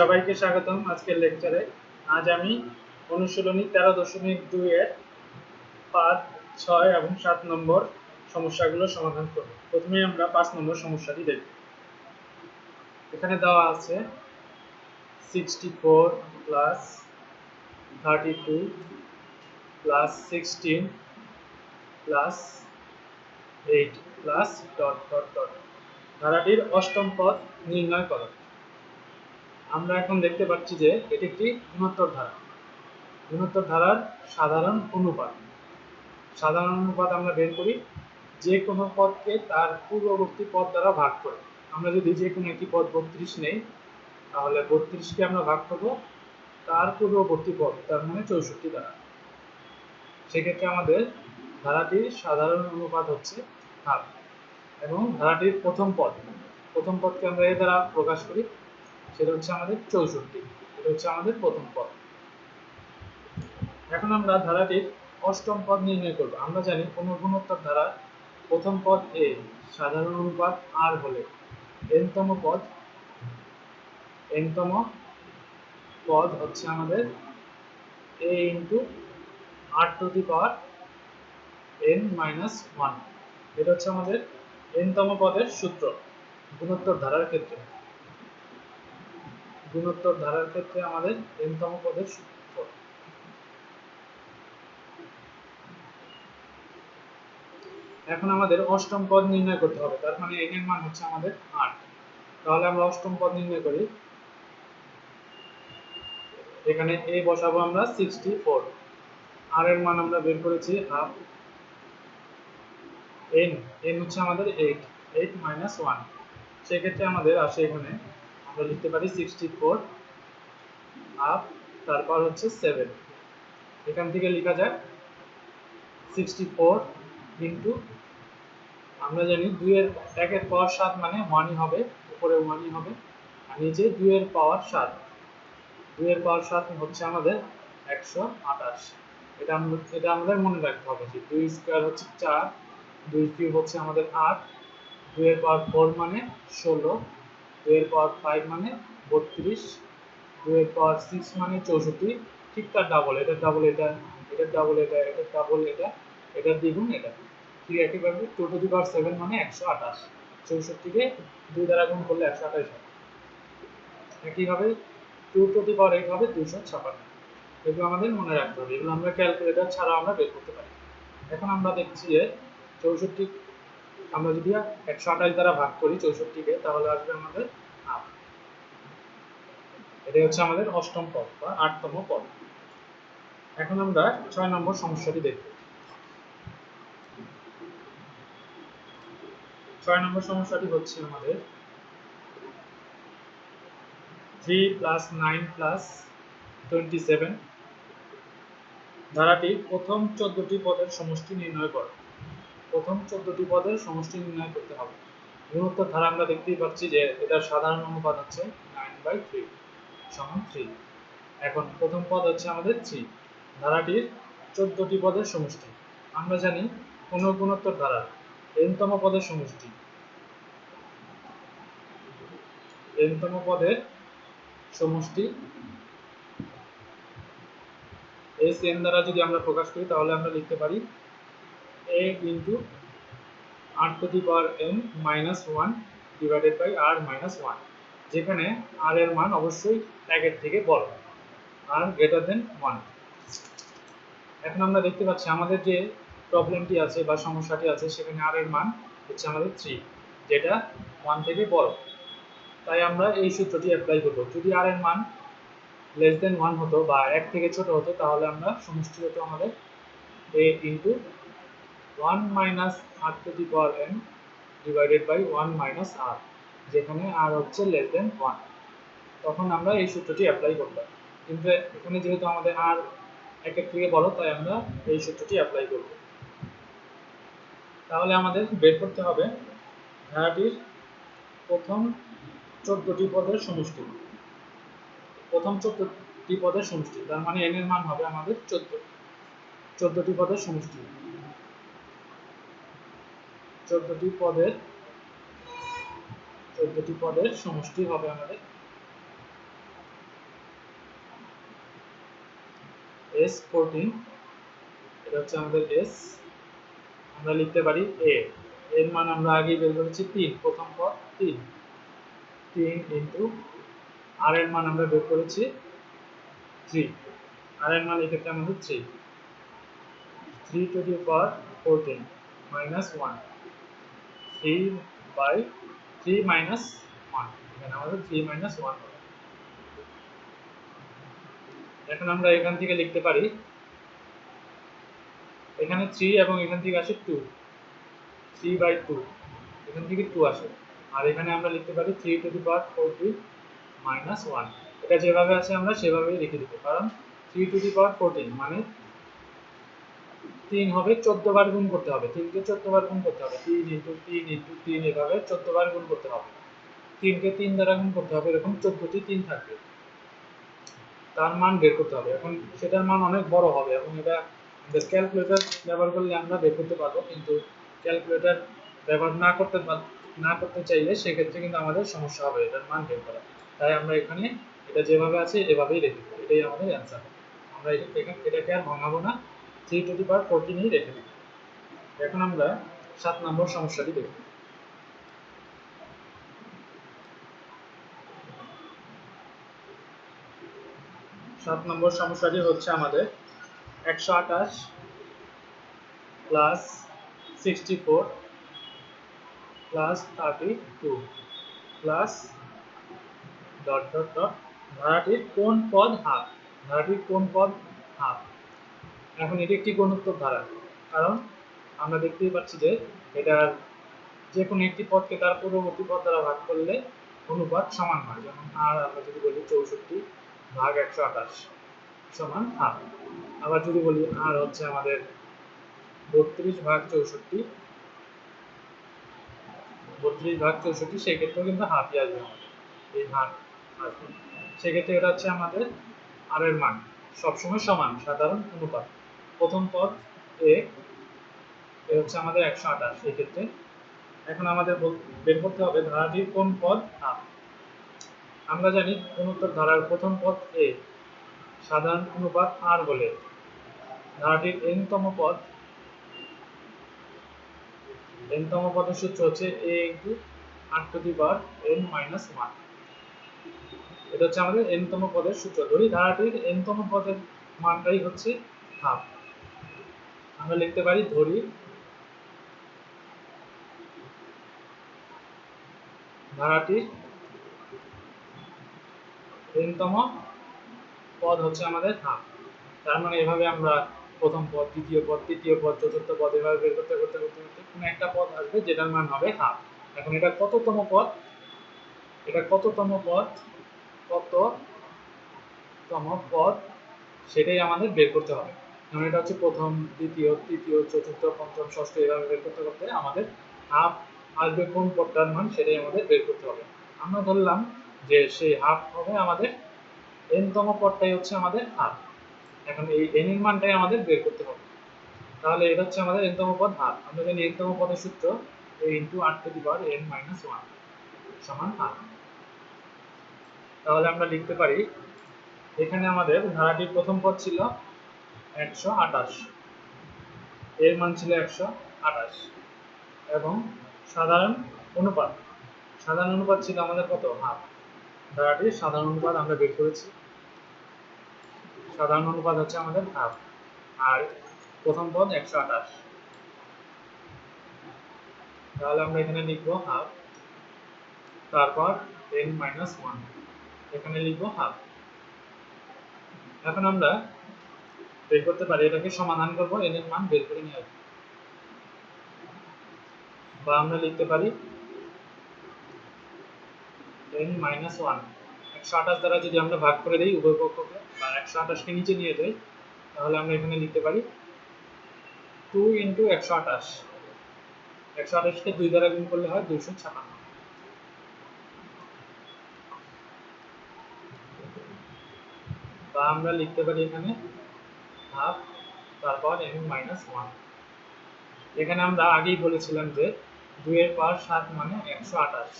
সবাইকে স্বাগতম আজকের লেকচারে আজ আমি অনুশীলনী তেরো দশমিক দুই এর পাঁচ, ছয় এবং সাত নম্বর সমস্যাগুলো সমাধান করব। প্রথমে আমরা পাঁচ নম্বর সমস্যাটি দেখব। এখানে দেওয়া আছে sixty four plus thirty two plus sixteen plus eight plus dot dot dot ধারাটির অষ্টম পদ নির্ণয় করো। আমরা এখন দেখতে পাচ্ছি যে এটি একটি গুণোত্তর ধারা। গুণোত্তর ধারার সাধারণ অনুপাত। সাধারণ অনুপাত আমরা বের করি যে কোনো পদকে তার পূর্ববর্তী পদ দ্বারা ভাগ করে। আমরা যদি যে কোনো একটি পদ বত্রিশ নেই, তাহলে বত্রিশকে আমরা ভাগ করব তার পূর্ববর্তী পদ, তার মানে চৌষট্টি দ্বারা। সেক্ষেত্রে আমাদের ধারাটির সাধারণ অনুপাত হচ্ছে হাফ এবং ধারাটির প্রথম পদ। প্রথম পদকে আমরা এ দ্বারা প্রকাশ করি সেটা হচ্ছে আমাদের চৌষট্টি, এটা হচ্ছে আমাদের প্রথম পদ। এখন আমরা ধারাটির অষ্টম পদ নির্ণয় করব। আমরা জানি কোন গুণোত্তর ধারা প্রথম পদ এ সাধারণ অনুপাত আর হলে এনতম পদ এনতম পদ হচ্ছে আমাদের a into r to the power n minus one এটা হচ্ছে আমাদের এনতম পদের সূত্র, গুণোত্তর ধারার ক্ষেত্রে। গুণোত্তর ধারার ক্ষেত্রে আমাদের এনতম পদের সূত্র এখন আমাদের অষ্টম পদ নির্ণয় করতে হবে, তার মানে এন এর মান হচ্ছে আমাদের আট। তাহলে আমরা অষ্টম পদ নির্ণয় করি। এখানে এ বসাবো আমরা সিক্সটি ফোর আর এর মান আমরা বের করেছি হাফ এন এন হচ্ছে আমাদের এইট এইট মাইনাস ওয়ান সেক্ষেত্রে আমাদের আসে এখানে আমরা লিখতে পারি সিক্সটি ফোর হাফ তারপর হচ্ছে সেভেন এখান থেকে লেখা যায় সিক্সটি ফোর ইন্টু আমরা জানি দুইয়ের একের পাওয়ার সাত মানে ওয়ানই হবে, উপরে ওয়ানই হবে, আর নিচে দুইয়ের পাওয়ার সাত। দুইয়ের পাওয়ার সাত হচ্ছে আমাদের একশো আঠাশ। এটা আমরা, এটা আমাদের মনে রাখতে হবে যে দুই স্কোয়ার হচ্ছে চার, দুই কিউব হচ্ছে আমাদের আট, দুইয়ের পাওয়ার ফোর মানে ষোলো। দুইয়ের পাওয়ার ফাইভ মানে বত্রিশ দুইয়ের পাওয়ার সিক্স মানে চৌষট্টি, ঠিক তার ডাবল এটা ডাবল এটা এটা ডাবল এটা এটা ডাবল এটা, এটার দ্বিগুণ, এটা। ঠিক একইভাবে two to the power seven মানে একশো আঠাশ। চৌষট্টিকে দুই দ্বারা গুণ করলে একশো আঠাশ হয়। একইভাবে two to the power eight হবে দুশো ছাপান্ন। এগুলো আমাদের মনে রাখতে হবে। এগুলো আমরা ক্যালকুলেটর ছাড়া আমরা বের করতে পারি। এখন আমরা দেখছি যে চৌষট্টি আমরা যদি একশো আঠাশ দ্বারা ভাগ করি চৌষট্টিকে তাহলে আসবে আমাদের হাফ এটাই হচ্ছে আমাদের অষ্টম পদ বা আটতম পদ। এখন আমরা ছয় নম্বর সমস্যাটি দেখব। ছয় নম্বর সমস্যাটি হচ্ছে আমাদের three plus nine plus twenty seven ধারাটি প্রথম চোদ্দটি পদের সমষ্টি নির্ণয় করে। প্রথম চোদ্দটি পদের সমষ্টি নির্ণয় করতে হবে। গুণোত্তর ধারা আমরা দেখতেই পাচ্ছি যে এটার সাধারণ অনুপাত হচ্ছে নাইন বাই থ্রি সমান থ্রি এখন প্রথম পদ হচ্ছে আমাদের থ্রি ধারাটির চোদ্দটি পদের সমষ্টি। আমরা জানি কোন গুণোত্তর ধারা এনতম পদের সমষ্টি। এনতম পদের সমষ্টি এস এন দ্বারা যদি আমরা প্রকাশ করি, তাহলে আমরা লিখতে পারি a into r to the power n minus one divided by r minus one যেখানে আর এর মান অবশ্যই একের থেকে বড় আর গ্রেটার দেন ওয়ান এখন আমরা দেখতে পাচ্ছি আমাদের যে প্রবলেমটি আছে বা সমস্যাটি আছে, সেখানে আর এর মান হচ্ছে আমাদের থ্রি যেটা ওয়ান থেকে বড়। তাই আমরা এই সূত্রটি অ্যাপ্লাই করব। যদি আর এর মান লেস দেন ওয়ান হতো বা এক থেকে ছোট হতো, তাহলে আমরা সমষ্টি হতো আমাদের a into one minus r to the power n divided by one minus r যেখানে আর হচ্ছে লেস দেন ওয়ান তখন আমরা এই সূত্রটি অ্যাপ্লাই করতাম কিন্তু এখানে যেহেতু আমাদের আর একের থেকে বড়, তাই আমরা এই সূত্রটি অ্যাপ্লাই করব। তাহলে আমাদের বের করতে হবে ধারাটির প্রথম চোদ্দটি পদের সমষ্টি। প্রথম চোদ্দটি পদের সমষ্টি, তার মানে এন এর মান হবে আমাদের চোদ্দ। চোদ্দটি পদের সমষ্টি। চোদ্দটি পদের চোদ্দটি পদের সমষ্টি হবে আমাদের। এস ফোরটিন এটা হচ্ছে আমাদের এস আমরা লিখতে পারি এ এর মান আমরা আগেই বের করেছি তিন, প্রথম পদ তিন। তিন ইন্টু আর এর মান আমরা বের করেছি থ্রি আর এর মান এক্ষেত্রে আমাদের three three to the power fourteen minus one three by three minus one এখানে আমাদের থ্রি মাইনাস ওয়ান এখন আমরা এখান থেকে লিখতে পারি, এখানে থ্রি এবং এখান থেকে আসে টু থ্রি বাই টু এখান থেকে টু আসে। আর এখানে আমরা লিখতে পারি three to the power fourteen minus one এটা যেভাবে আছে আমরা সেভাবেই রেখে দিব কারণ three to the power fourteen মানে তিন হবে, চোদ্দ বার গুণ করতে হবে। তিনকে চোদ্দ বার গুণ করতে হবে। তিন ইন্টু তিন ইন্টু তিন এভাবে চোদ্দ বার গুণ করতে হবে। তিনকে তিন দ্বারা গুণ করতে হবে, এরকম চোদ্দটি তিন থাকবে। তার মান বের করতে হবে। এখন সেটার মান অনেক বড় হবে। এবং এটা আমাদের ক্যালকুলেটর ব্যবহার করলে আমরা বের করতে পারব। কিন্তু ক্যালকুলেটর ব্যবহার না করতে না করতে চাইলে সেক্ষেত্রে কিন্তু আমাদের সমস্যা হবে, এটার মান বের করা। তাই আমরা এখানে এটা যেভাবে আছে, এভাবেই রেখে দেবো। এটাই আমাদের অ্যান্সার আমরা এটাকে আর ভাঙাবো না। থ্রি টু দি পাওয়ার ফোরটিনই রেখে দিই এখন আমরা সাত নম্বর সমস্যাটি দেখব। সাত নম্বর সমস্যাটি হচ্ছে আমাদের একশো আঠাশ plus sixty four plus thirty two plus dot dot dot ধারাটির কোন পদ হাফ ধারাটির কোন পদ হাফ এখন এটি একটি গুণোত্তর ধারা, কারণ আমরা দেখতেই পাচ্ছি যে এটার যে কোনো একটি পদকে তার পূর্ববর্তী পদ দ্বারা ভাগ করলে অনুপাত সমান হয়, যেমন আর আমরা যদি বলি চৌষট্টি ভাগ একশো আঠাশ সমান হাফ আবার যদি বলি আর হচ্ছে আমাদের বত্রিশ ভাগ চৌষট্টি, বত্রিশ ভাগ চৌষট্টি, সেক্ষেত্রেও কিন্তু হাফই আসবে আমাদের, এই হাফ আসবে। সেক্ষেত্রে এটা হচ্ছে আমাদের আর এর মান, সবসময় সমান, সাধারণ অনুপাত। প্রথম পদ এ এ হচ্ছে আমাদের একশো আঠাশ এই ক্ষেত্রে এখন আমাদের বের করতে হবে ধারাটির কোন পদ হাফ আমরা জানি গুণোত্তর ধারার প্রথম পদ এ, সাধারণ অনুপাত আর বলে। ধারাটির n তম পদ n তম পদের সূত্র হচ্ছে a into r to the power n minus one. এটা হচ্ছে আমাদের n তম পদের সূত্র। ধরি ধারাটির n তম পদের মানটাই হচ্ছে হাফ। আমরা লিখতে পারি ধরি ধারাটির n তম পদ হচ্ছে আমাদের হাফ। তার মানে এভাবে আমরা প্রথম পদ, দ্বিতীয় পদ, তৃতীয় পদ, চতুর্থ পদ এভাবে বের করতে করতে করতে করতে কোনো একটা পদ আসবে যেটার মান হবে হাফ। এখন এটা কততম পদ? এটা কততম পদ? কততম পদ? সেটাই আমাদের বের করতে হবে। কারণ এটা হচ্ছে প্রথম, দ্বিতীয়, তৃতীয়, চতুর্থ, পঞ্চম, ষষ্ঠ, এভাবে বের করতে করতে আমাদের হাফ আসবে কোন পদটার মান সেটাই আমাদের বের করতে হবে। আমরা ধরলাম যে সেই হাফ হবে আমাদের n তম পদটাই হচ্ছে আমাদের হাফ এখন এই n এর মানটাই আমাদের বের করতে হবে। তাহলে এটা হচ্ছে আমাদের n তম পদ হাফ আমরা জানি n তম পদের সূত্র a into r to the power n minus one সমান হাফ তাহলে আমরা লিখতে পারি, এখানে আমাদের ধারাটির প্রথম পদ ছিল একশো আঠাশ। এর মান ছিল একশো আঠাশ। এবং সাধারণ অনুপাত সাধারণ অনুপাত ছিল আমাদের কত? হাফ। ধারাটির সাধারণ অনুপাত আমরা বের করেছি। সাধারণ অনুপাত হচ্ছে আমাদের হাফ। আর প্রথম পদ একশো আঠাশ। তাহলে আমরা এখানে লিখব হাফ। তারপর n মাইনাস ওয়ান। এখানে লিখব হাফ। এখন আমরা বের করতে পারি, এটাকে সমাধান করব, n এর মান বের করে নিয়ে আসব। বা আমরা লিখতে পারি n মাইনাস ওয়ান একশো আঠাশ দ্বারা যদি আমরা ভাগ করে দিই উভয় পক্ষকে, বা একশো আঠাশকে নিচে নিয়ে যাই, তাহলে আমরা এখানে লিখতে পারি টু ইন্টু একশো আঠাশ। একশো আঠাশকে দুই দ্বারা গুণ করলে হয় দুইশো ছাপান্ন। বা আমরা লিখতে পারি এখানে তারপর n মাইনাস ওয়ান এখানে আমরা আগেই বলেছিলাম যে দুইয়ের পাওয়ার সাত মানে একশো আঠাশ।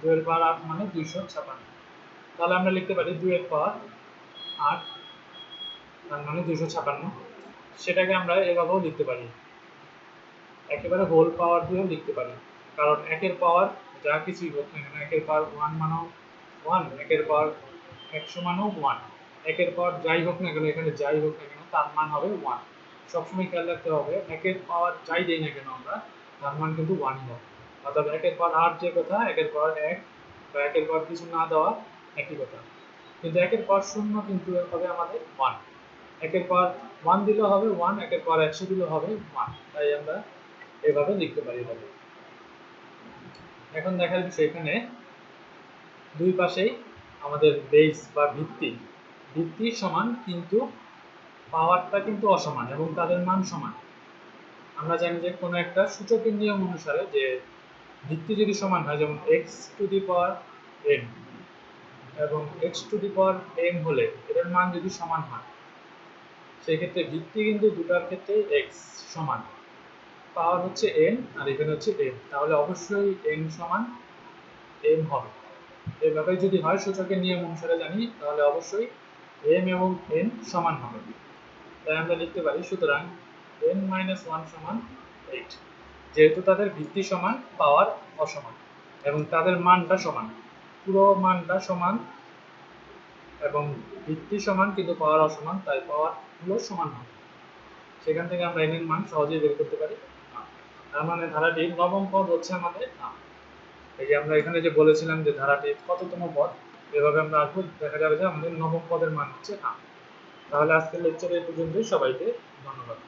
দুইয়ের পাওয়ার আট মানে দুইশো ছাপান্ন। তাহলে আমরা লিখতে পারি দুইয়ের পাওয়ার আট, তার মানে দুশো ছাপান্ন। সেটাকে আমরা এভাবেও লিখতে পারি। একেবারে হোল পাওয়ার দিয়েও লিখতে পারি। কারণ একের পাওয়ার যা কিছুই হোক না একের পাওয়ার ওয়ান মানেও ওয়ান একের পাওয়ার একশো মানেও ওয়ান একের পাওয়ার যাই হোক না কেন, এখানে যাই হোক না কেন, তার মান হবে ওয়ান সবসময় খেয়াল রাখতে হবে, একের পাওয়ার যাই দেই না কেন আমরা, তার মান কিন্তু ওয়ানই হবে। অর্থাৎ একের পর আট যে কথা, একের পর এক, বা একের পর কিছু না দেওয়া, একই কথা। কিন্তু একের পর শূন্য কিন্তু হবে আমাদের ওয়ান একের পর ওয়ান দিলেও হবে ওয়ান একের পর একশো দিলেও হবে ওয়ান তাই আমরা এভাবে লিখতে পারি এভাবে। এখন দেখার বিষয় এখানে, দুই পাশেই আমাদের বেস বা ভিত্তি। ভিত্তি সমান কিন্তু পাওয়ারটা কিন্তু অসমান এবং তাদের মান সমান। আমরা জানি যে কোনো একটা সূচকের নিয়ম অনুসারে যে ভিত্তি যদি সমান হয়, যেমন x to the power n এবং x to the power n হলে এদের মান যদি সমান হয় সেই ক্ষেত্রে ভিত্তি কিন্তু দুটার ক্ষেত্রে এক্স সমান। পাওয়ার হচ্ছে এন আর এখানে হচ্ছে এন তাহলে অবশ্যই এন সমান এম হবে। এভাবে যদি হয় সূচকের নিয়ম অনুসারে জানি, তাহলে অবশ্যই এম এবং এন সমান হবে। তাই আমরা লিখতে পারি সুতরাং এন মাইনাস ওয়ান সমান এইট যেহেতু তাদের ভিত্তি সমান পাওয়ার অসমান, এবং তাদের মানটা সমান। পুরো মানটা সমান এবং ভিত্তি সমান, কিন্তু পাওয়ার অসমান, তাই পাওয়ারগুলো সমান হবে। সেখান থেকে আমরা এন এর মান সহজেই বের করতে পারি। তার মানে ধারাটি নবম পদ হচ্ছে আমাদের, না। এই যে আমরা এখানে যে বলেছিলাম যে ধারাটি কততম পদ এভাবে আমরা আসব, দেখা যাবে যে আমাদের নবম পদের মান হচ্ছে না। তাহলে আজকের লেকচার এই পর্যন্তই। সবাইকে ধন্যবাদ।